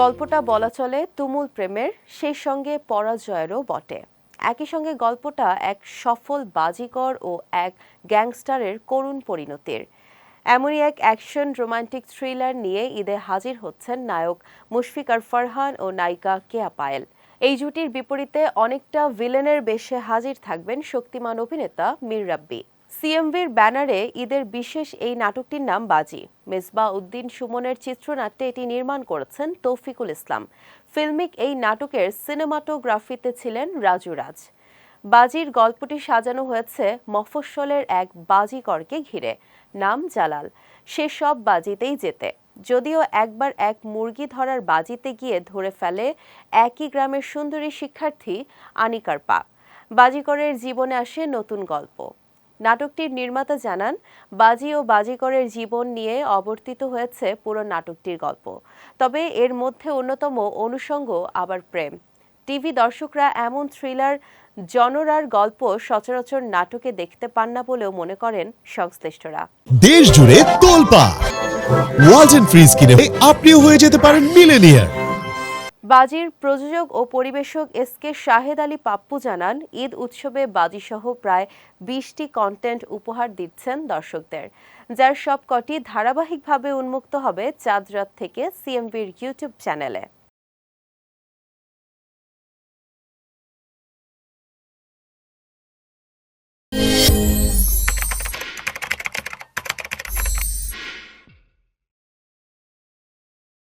গল্পটা বলা চলে তুমুল প্রেমের, সেই সঙ্গে পরাজয়েরও বটে। একই সঙ্গে গল্পটা এক সফল বাজিকর ও এক গ্যাংস্টারের করুণ পরিণতির। এমনই এক অ্যাকশন রোমান্টিক থ্রিলার নিয়ে ঈদে হাজির হচ্ছেন নায়ক মুশফিকার ফারহান ও নায়িকা কেয়া পায়েল। এই জুটির বিপরীতে অনেকটা ভিলেনের বেশে হাজির থাকবেন শক্তিমান অভিনেতা মীর রাব্বি। সিএমভির ব্যানারে ঈদের বিশেষ এই নাটকটির নাম বাজি। মেজবা উদ্দিন সুমনের চিত্রনাট্যে এটি নির্মাণ করেছেন তৌফিকুল ইসলাম। ফিল্মিক এই নাটকের সিনেমাটোগ্রাফিতে ছিলেন রাজু রাজ। বাজির গল্পটি সাজানো হয়েছে মফস্বলের এক বাজিকরকে ঘিরে। নাম জালাল। সে সব বাজিতেই যেতে যদিও একবার এক মুরগি ধরার বাজিতে গিয়ে ধরে ফেলে একই গ্রামের সুন্দরী শিক্ষার্থী আনিকার পা। বাজিকরের জীবনে আসে নতুন গল্প। নাটকটির নির্মাতা জানান, বাজি ও বাজিকরের জীবন নিয়ে অবর্তিত হয়েছে পুরো নাটকটির গল্প। তবে এর মধ্যে অন্যতম অনুষঙ্গ আবার প্রেম। টিভি দর্শকরা এমন থ্রিলার, জনরার গল্প সচরাচর নাটকে দেখতে পান না বলেও মনে করেন সংশ্লিষ্টরা। দেশ জুড়ে তোলপা ওয়ালটন ফ্রিজ কিনে আপনিও হয়ে যেতে পারেন মিলেনিয়ার। বাজির প্রযোজক ও পরিবেশক এস কে শাহেদ আলী পাপ্পু জানান, ঈদ উৎসবে বাজিসহ প্রায় বিশটি কন্টেন্ট উপহার দিচ্ছেন দর্শকদের, যার সবকটি ধারাবাহিকভাবে উন্মুক্ত হবে চাঁদ রাত থেকে সিএমভির ইউটিউব চ্যানেলে